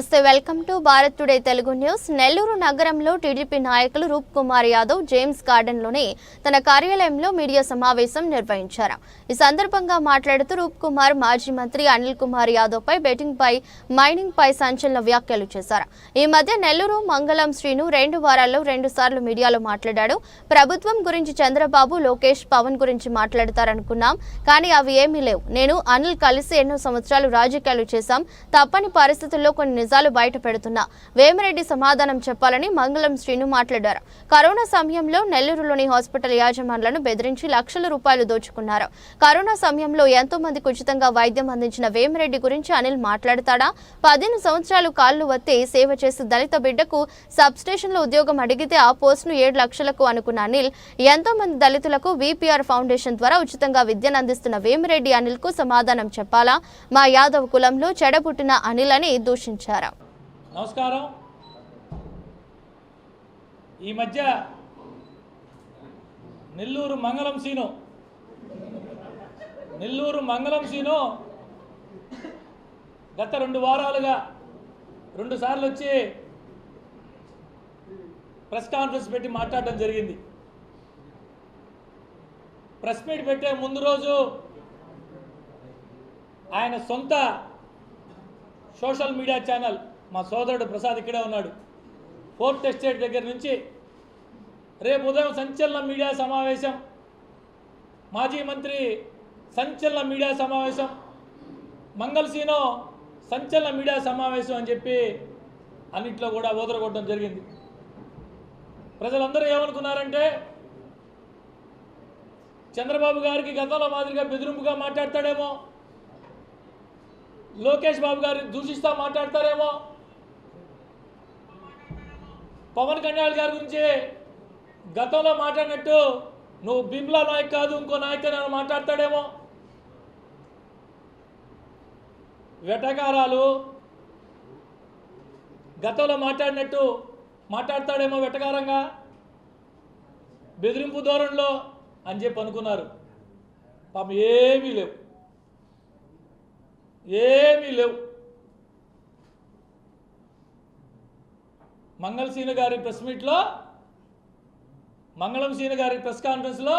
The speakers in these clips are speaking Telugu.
Namaste welcome to Bharat today Telugu news. Nellore నగరంలో టీడీపీ నాయకులు రూప్ కుమార్ యాదవ్ జేమ్స్ గార్డెన్లోని తన కార్యాలయంలో మీడియా సమావేశం నిర్వహించారు. ఈ సందర్భంగా మాట్లాడుతూ రూప్ కుమార్ మాజీ మంత్రి అనిల్ కుమార్ యాదవ్ పై బెట్టింగ్ పై మైనింగ్ పై సంచలన వ్యాఖ్యలు చేశారు. ఈ మధ్య నెల్లూరు మంగళం శ్రీను రెండు వారాల్లో రెండు సార్లు మీడియాలో మాట్లాడాడు. ప్రభుత్వం గురించి చంద్రబాబు లోకేష్ పవన్ గురించి మాట్లాడతారనుకున్నాం. కానీ అవి ఏమీ లేవు. నేను అనిల్ కలిసి ఎన్నో సంవత్సరాలు రాజకీయాలు చేశాం. తప్పని పరిస్థితుల్లో కొన్ని నిజాలు బయట పెడుతున్నా వేమిరెడ్డి సమాధానం చెప్పాలని మంగళం శ్రీను మాట్లాడారు. కరోనా సమయంలో నెల్లూరులోని హాస్పిటల్ యాజమాన్లను బెదిరించి లక్షల రూపాయలు దోచుకున్నారు. కరోనా సమయంలో ఎంతో మందికి ఉచితంగా వైద్యం అందించిన వేమిరెడ్డి గురించి అనిల్ మాట్లాడతాడా? పదిహేను సంవత్సరాలు కాళ్ళు వత్తి సేవ చేసి దళిత బిడ్డకు సబ్ స్టేషన్లో ఉద్యోగం అడిగితే ఆ పోస్టును ఏడు లక్షలకు అనుకున్న అనిల్ ఎంతో మంది దళితులకు విపిఆర్ ఫౌండేషన్ ద్వారా ఉచితంగా విద్యను అందిస్తున్న వేమిరెడ్డి అనిల్కు సమాధానం చెప్పాలా? మా యాదవ్ కులంలో చెడబుట్టిన అనిల్ అని దూషించారు. నమస్కారం. ఈ మధ్య నెల్లూరు మంగళం సీను నెల్లూరు మంగళం సీను గత రెండు వారాలుగా రెండు సార్లు వచ్చి ప్రెస్ కాన్ఫరెన్స్ పెట్టి మాట్లాడడం జరిగింది. ప్రెస్ మీట్ పెట్టే ముందు రోజు ఆయన సొంత సోషల్ మీడియా ఛానల్ మా సోదరుడు ప్రసాద్ ఇక్కడే ఉన్నాడు. ఫోర్త్ ఎస్టేట్ దగ్గర నుంచి రేపు ఉదయం సంచలన మీడియా సమావేశం మాజీ మంత్రి సంచలన మీడియా సమావేశం మంగళసీనో సంచలన మీడియా సమావేశం అని చెప్పి అన్నిట్లో కూడా ఓదరగొట్టడం జరిగింది. ప్రజలందరూ ఏమనుకున్నారంటే చంద్రబాబు గారికి గతంలో మాదిరిగా బెదిరింపుగా మాట్లాడతాడేమో లోకేష్ బాబు గారిని దూషిస్తా మాట్లాడతారేమో? పవన్ కళ్యాణ్ గారి గురించి గతంలో మాట్లాడినట్టు నువ్వు బిమ్లా నాయక్ కాదు ఇంకో నాయక్ అని మాట్లాడతాడేమో? వెటకారాలు గతంలో మాట్లాడినట్టు మాట్లాడతాడేమో వెటకారంగా? బెదిరింపు ధోరణిలో అని చెప్పి అనుకున్నారు. పాపం ఏమీ లేవు. ఏమీ లేవు. మంగళసీన గారి ప్రెస్ మీట్లో మంగళంసీన గారి ప్రెస్ కాన్ఫరెన్స్లో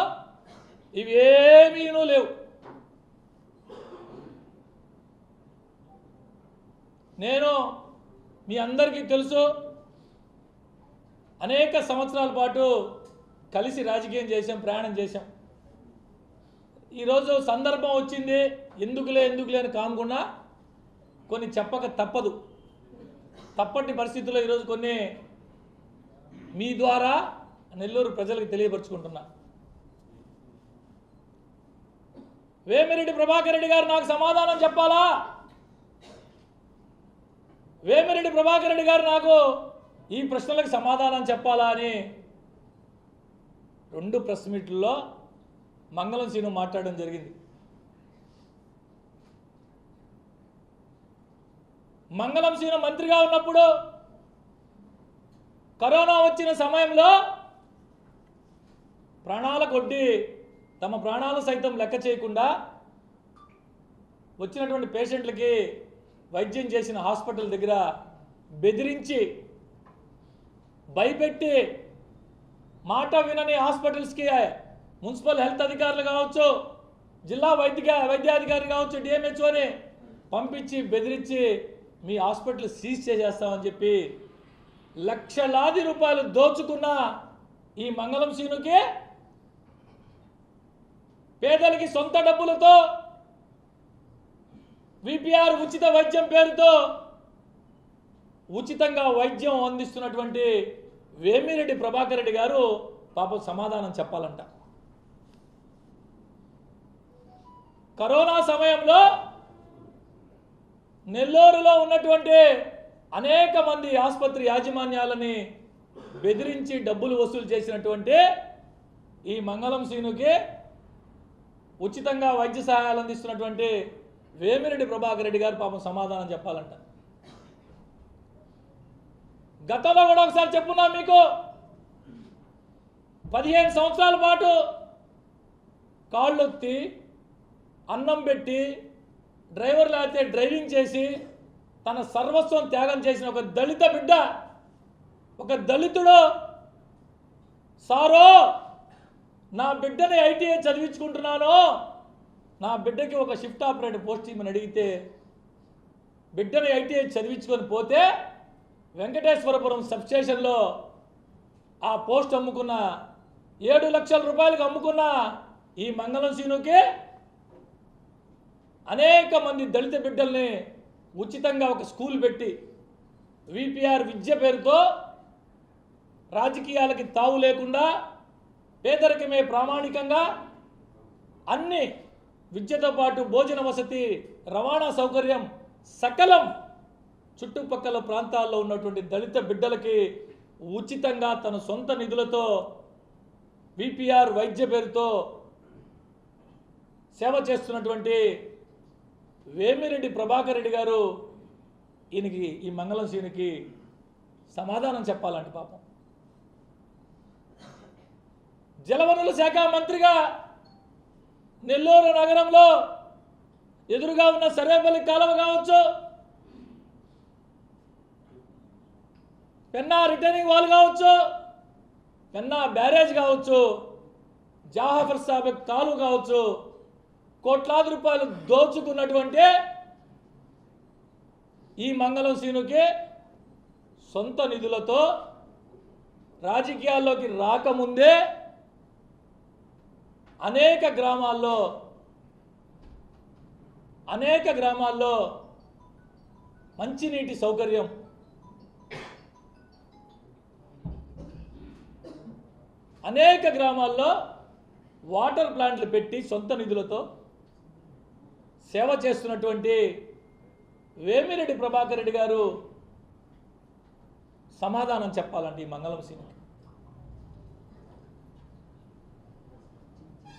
ఇవి ఏమీనూ లేవు. నేను మీ అందరికీ తెలుసు అనేక సంవత్సరాల పాటు కలిసి రాజకీయం చేశాం ప్రయాణం చేశాం. ఈరోజు సందర్భం వచ్చింది. ఎందుకులే ఎందుకులే అని కానుకున్నా కొన్ని చెప్పక తప్పదు. తప్పటి పరిస్థితుల్లో ఈరోజు కొన్ని మీ ద్వారా నెల్లూరు ప్రజలకు తెలియపరుచుకుంటున్నా. వేమిరెడ్డి ప్రభాకర్ రెడ్డి గారు నాకు సమాధానం చెప్పాలా? వేమిరెడ్డి ప్రభాకర్ రెడ్డి గారు నాకు ఈ ప్రశ్నలకు సమాధానం చెప్పాలా అని రెండు ప్రెస్ మీట్లలో మంగళం సీను మాట్లాడడం జరిగింది. మంగళం సీను మంత్రిగా ఉన్నప్పుడు కరోనా వచ్చిన సమయంలో ప్రాణాల కొట్టి తమ ప్రాణాలు సైతం లెక్క చేయకుండా వచ్చినటువంటి పేషెంట్లకి వైద్యం చేసిన హాస్పిటల్ దగ్గర బెదిరించి భయపెట్టి మాట వినని హాస్పిటల్స్కి మున్సిపల్ హెల్త్ అధికారులు కావచ్చు జిల్లా వైద్య వైద్యాధికారి కావచ్చు డిఎంహెచ్ఓని పంపించి బెదిరించి మీ హాస్పిటల్ సీజ్ చేసేస్తామని చెప్పి లక్షలాది రూపాయలు దోచుకున్న ఈ మంగళం సీనుకి పేదలకి సొంత డబ్బులతో విపిఆర్ ఉచిత వైద్యం పేరుతో ఉచితంగా వైద్యం అందిస్తున్నటువంటి వేమిరెడ్డి ప్రభాకర్ రెడ్డి గారు పాపం సమాధానం చెప్పాలంట. కరోనా సమయంలో నెల్లూరులో ఉన్నటువంటి అనేక మంది ఆసుపత్రి యాజమాన్యాలని బెదిరించి డబ్బులు వసూలు చేసినటువంటి ఈ మంగళం సీనుకి ఉచితంగా వైద్య సహాయాలు అందిస్తున్నటువంటి వేమిరెడ్డి ప్రభాకర్ రెడ్డి గారు పాపం సమాధానం చెప్పాలంట. గతంలో కూడా ఒకసారి చెప్పున్నా మీకు. పదిహేను సంవత్సరాల పాటు కాళ్ళొత్తి అన్నం పెట్టి డ్రైవర్ లేకపోతే డ్రైవింగ్ చేసి తన సర్వస్వం త్యాగం చేసిన ఒక దళిత బిడ్డ ఒక దళితుడు. సారో నా బిడ్డని ఐటీఐ చదివించుకుంటున్నాను? నా బిడ్డకి ఒక షిఫ్ట్ ఆపరేటర్ పోస్ట్ ఇమ్మని అడిగితే బిడ్డని ఐటీఐ చదివించుకొని పోతే వెంకటేశ్వరపురం సబ్స్టేషన్లో ఆ పోస్ట్ అమ్ముకున్న ఏడు లక్షల రూపాయలకు అమ్ముకున్న ఈ మంగళం సీనుకి అనేక మంది దళిత బిడ్డల్ని ఉచితంగా ఒక స్కూల్ పెట్టి విపిఆర్ విద్య పేరుతో రాజకీయాలకి తావు లేకుండా పేదరికమే ప్రామాణికంగా అన్ని విద్యతో పాటు భోజన వసతి రవాణా సౌకర్యం సకలం చుట్టుపక్కల ప్రాంతాల్లో ఉన్నటువంటి దళిత బిడ్డలకి ఉచితంగా తన సొంత నిధులతో విపిఆర్ వైద్య పేరుతో సేవ చేస్తున్నటువంటి వేమిరెడ్డి ప్రభాకర్ రెడ్డి గారు ఈయనకి ఈ మంగళం సీనికి సమాధానం చెప్పాలంట పాపం. జలవనరుల శాఖ మంత్రిగా నెల్లూరు నగరంలో ఎదురుగా ఉన్న సర్వేపల్లి కాలువ కావచ్చు పెన్నా రిటర్నింగ్ వాల్ కావచ్చు పెన్నా బ్యారేజ్ కావచ్చు జాహఫర్ సాబెక్ కాలువ కావచ్చు కోట్లాది రూపాయలు దోచుకున్నటువంటి ఈ మంగళం సీనుకి సొంత నిధులతో రాజకీయాల్లోకి రాకముందే అనేక గ్రామాల్లో అనేక గ్రామాల్లో మంచినీటి సౌకర్యం అనేక గ్రామాల్లో వాటర్ ప్లాంట్లు పెట్టి సొంత నిధులతో సేవ చేస్తున్నటువంటి వేమిరెడ్డి ప్రభాకర్ రెడ్డి గారు సమాధానం చెప్పాలండి ఈ మంగళం సింగ్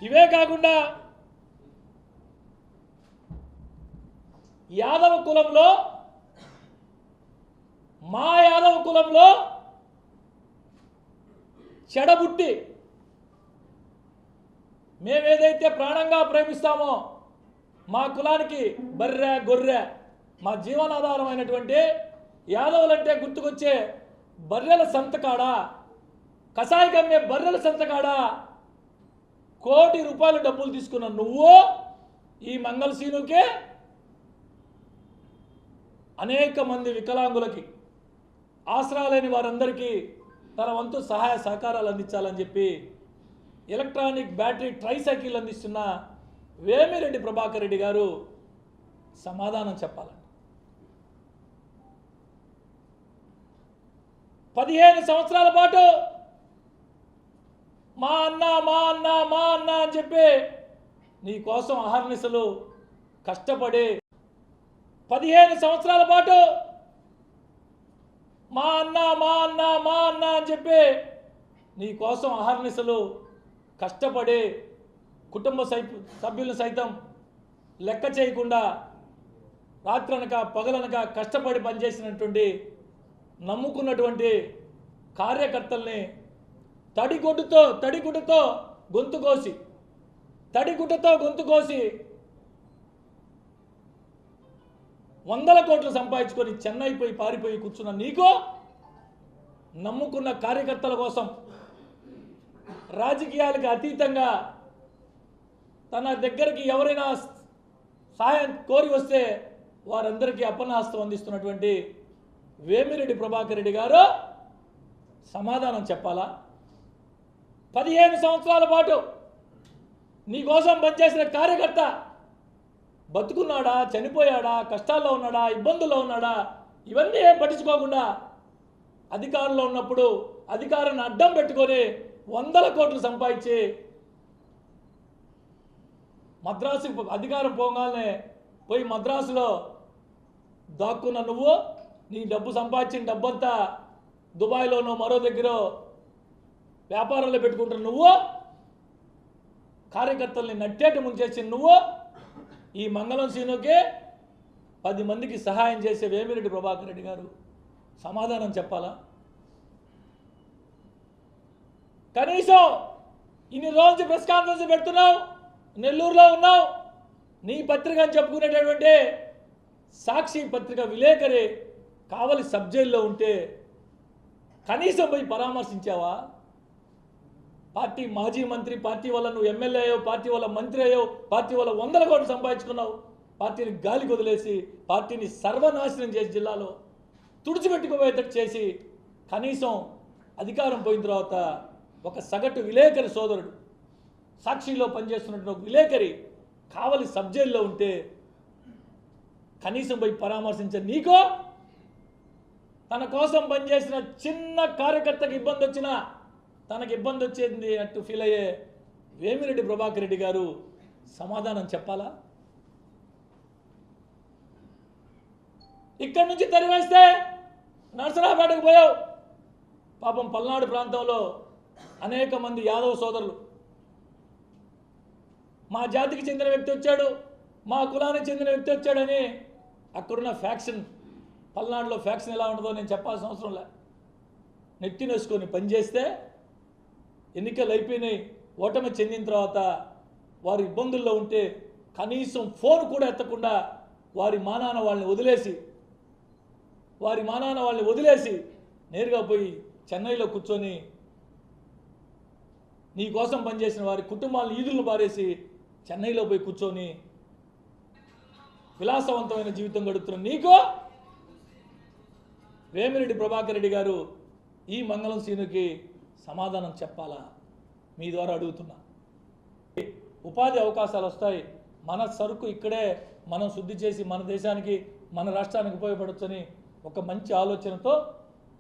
ఇవే కాకుండా యాదవ కులంలో మా యాదవ కులంలో చెడబుట్టి మేమేదైతే ప్రాణంగా ప్రేమిస్తామో మా కులానికి బర్రె గొర్రె మా జీవనాధారమైనటువంటి యాదవులంటే గుర్తుకొచ్చే బర్రెల సంతకాడ? కషాయి కమ్మే బర్రెల సంతకాడ? కోటి రూపాయలు డబ్బులు తీసుకున్న నువ్వు ఈ మంగళసీనుకే అనేక మంది వికలాంగులకి ఆసరా లేని వారందరికీ తన వంతు సహాయ సహకారాలు అందించాలని చెప్పి ఎలక్ట్రానిక్ బ్యాటరీ ట్రైసైకిల్ అందిస్తున్న వేమిరెడ్డి ప్రభాకర్ రెడ్డి గారు సమాధానం చెప్పాలండి. పదిహేను సంవత్సరాల పాటు మా అన్న మా అన్న మా అన్న అని చెప్పి నీ కోసం అహర్నిశలు కష్టపడి పదిహేను సంవత్సరాల పాటు మా అన్న మా అన్న మా అన్న అని చెప్పి నీ కోసం అహర్నిశలు కష్టపడి కుటుంబ సై సభ్యులను సైతం లెక్క చేయకుండా రాత్రనక పగలనక కష్టపడి పనిచేసినటువంటి నమ్ముకున్నటువంటి కార్యకర్తల్ని తడిగుడ్డుతో తడిగుడ్డుతో గొంతు కోసి తడిగుడ్డతో గొంతు కోసి వందల కోట్లు సంపాదించుకొని చెన్నై పోయి పారిపోయి కూర్చున్న నీకు నమ్ముకున్న కార్యకర్తల కోసం రాజకీయాలకు అతీతంగా తన దగ్గరికి ఎవరైనా సహాయం కోరి వస్తే వారందరికీ అపనాస్తం అందిస్తున్నటువంటి వేమిరెడ్డి ప్రభాకర్ రెడ్డి గారు సమాధానం చెప్పాలా? పదిహేను సంవత్సరాల పాటు నీకోసం పనిచేసిన కార్యకర్త బతుకున్నాడా? చనిపోయాడా? కష్టాల్లో ఉన్నాడా? ఇబ్బందుల్లో ఉన్నాడా? ఇవన్నీ ఏం పట్టించుకోకుండా అధికారంలో ఉన్నప్పుడు అధికారాన్ని అడ్డం పెట్టుకొని వందల కోట్లు సంపాదించి మద్రాసు అధికారం పోగానే పోయి మద్రాసులో దాక్కున్న నువ్వు నీ డబ్బు సంపాదించిన డబ్బంతా దుబాయ్లోనో మరో దగ్గర వ్యాపారంలో పెట్టుకుంటున్న నువ్వు కార్యకర్తల్ని నట్టేట ముంచేసిన నువ్వు ఈ మంగళం సీనుకి పది మందికి సహాయం చేసే వేమిరెడ్డి ప్రభాకర్ రెడ్డి గారు సమాధానం చెప్పాలా? కనీసం ఇన్ని రోజు ప్రెస్ కాన్ఫరెన్స్ పెడుతున్నావు నెల్లూరులో ఉన్నావు. నీ పత్రిక అని చెప్పుకునేటటువంటి సాక్షి పత్రిక విలేకరి కావలి సబ్జైల్లో ఉంటే కనీసం పోయి పరామర్శించావా? పార్టీ మాజీ మంత్రి పార్టీ వల్ల నువ్వు ఎమ్మెల్యే అయ్యావు పార్టీ వల్ల మంత్రి అయ్యావు పార్టీ వల్ల వందల కోట్లు సంపాదించుకున్నావు. పార్టీని గాలి వదిలేసి పార్టీని సర్వనాశనం చేసి జిల్లాలో తుడిచిపెట్టుకుపోయేటట్టు చేసి కనీసం అధికారం పోయిన తర్వాత ఒక సగటు విలేకరి సోదరుడు సాక్షిలో పనిచేస్తున్నటువంటి ఒక విలేకరి కావలి సబ్జైల్లో ఉంటే కనీసం పోయి పరామర్శించే నీకో తన కోసం పనిచేసిన చిన్న కార్యకర్తకు ఇబ్బంది వచ్చినా తనకు ఇబ్బంది వచ్చేది అట్టు ఫీల్ అయ్యే వేమిరెడ్డి ప్రభాకర్ రెడ్డి గారు సమాధానం చెప్పాలా? ఇక్కడి నుంచి తరివేస్తే నర్సరాపేటకు పోయావు. పాపం పల్నాడు ప్రాంతంలో అనేక మంది యాదవ సోదరులు మా జాతికి చెందిన వ్యక్తి వచ్చాడు మా కులానికి చెందిన వ్యక్తి వచ్చాడని అక్కడున్న ఫ్యాక్షన్ పల్నాడులో ఫ్యాక్షన్ ఎలా ఉంటుందో నేను చెప్పాల్సిన అవసరం లే. నెత్తినేసుకొని పనిచేస్తే ఎన్నికలు అయిపోయినాయి ఓటమి చెందిన తర్వాత వారు ఇబ్బందుల్లో ఉంటే కనీసం ఫోన్ కూడా ఎత్తకుండా వారి మానాన వాళ్ళని వదిలేసి వారి మానాన వాళ్ళని వదిలేసి నేరుగా పోయి చెన్నైలో కూర్చొని నీ కోసం పనిచేసిన వారి కుటుంబాలను ఈదులను పారేసి చెన్నైలో పోయి కూర్చొని విలాసవంతమైన జీవితం గడుపుతున్న నీకు వేమిరెడ్డి ప్రభాకర్ రెడ్డి గారు ఈ మంగళం సీనుకి సమాధానం చెప్పాలా? మీ ద్వారా అడుగుతున్నా. ఉపాధి అవకాశాలు వస్తాయి. మన సరుకు ఇక్కడే మనం శుద్ధి చేసి మన దేశానికి మన రాష్ట్రానికి ఉపయోగపడొచ్చని ఒక మంచి ఆలోచనతో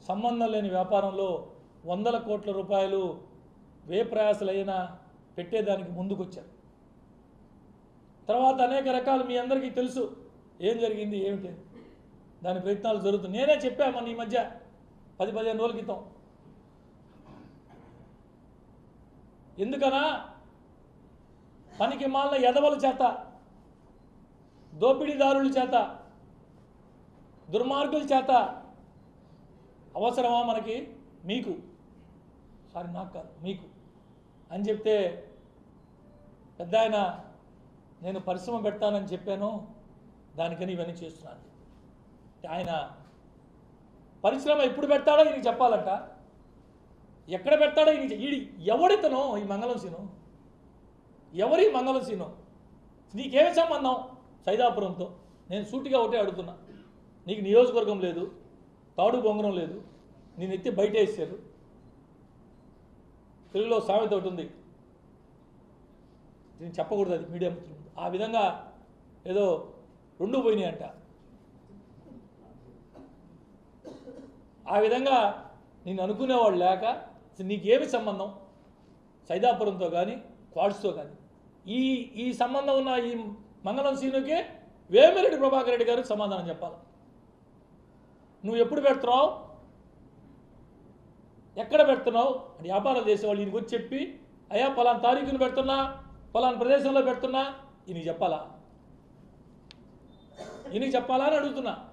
సంబంధం లేని వ్యాపారంలో వందల కోట్ల రూపాయలు వే ప్రయాసలైనా పెట్టేదానికి ముందుకొచ్చారు. తర్వాత అనేక రకాలు మీ అందరికీ తెలుసు. ఏం జరిగింది ఏమిటి? దాని ప్రయత్నాలు జరుగుతుంది నేనే చెప్పాను మన ఈ మధ్య పది పదిహేను రోజుల క్రితం. ఎందుకనా? పనికి మాలిన ఎదవల చేత దోపిడీదారుల చేత దుర్మార్గుల చేత అవసరమా మనకి? మీకు. సారీ నాకు కాదు మీకు. అని చెప్తే పెద్ద ఆయన నేను పరిశ్రమ పెడతానని చెప్పాను దానికని ఇవన్నీ చేస్తున్నాను. ఆయన పరిశ్రమ ఎప్పుడు పెడతాడో ఈయనకి చెప్పాలంట. ఎక్కడ పెడతాడో ఈయన ఈడి ఎవడితను ఈ మంగళం సీను? ఎవరి మంగళం సీను? నీకేమి సంబంధం సైదాపురంతో? నేను సూటిగా ఒకటే అడుగుతున్నా. నీకు నియోజకవర్గం లేదు తాడు బొంగరం లేదు నేను ఎత్తి బయట వేసారు తెలుగులో సామెత ఒకటి ఉంది. నేను చెప్పకూడదు అది మీడియా మిత్రులు. ఆ విధంగా ఏదో రెండు పోయినాయంట. ఆ విధంగా నేను అనుకునేవాడు లేక నీకేమి సంబంధం? సైదాపురంతో కానీ క్వాడ్స్తో కానీ ఈ ఈ సంబంధం ఉన్న ఈ మంగళం సీనుకే వేమిరెడ్డి ప్రభాకర్ రెడ్డి గారికి సమాధానం చెప్పాలి. నువ్వు ఎప్పుడు పెడుతున్నావు? ఎక్కడ పెడుతున్నావు? అని వ్యాపారాలు చేసేవాళ్ళు ఈయనకి వచ్చి చెప్పి అయ్యా పలానా తారీఖును పెడుతున్నా పలానా ప్రదేశంలో పెడుతున్నా ఈయనకి చెప్పాలా? ఈయనకి చెప్పాలా అని అడుగుతున్నా.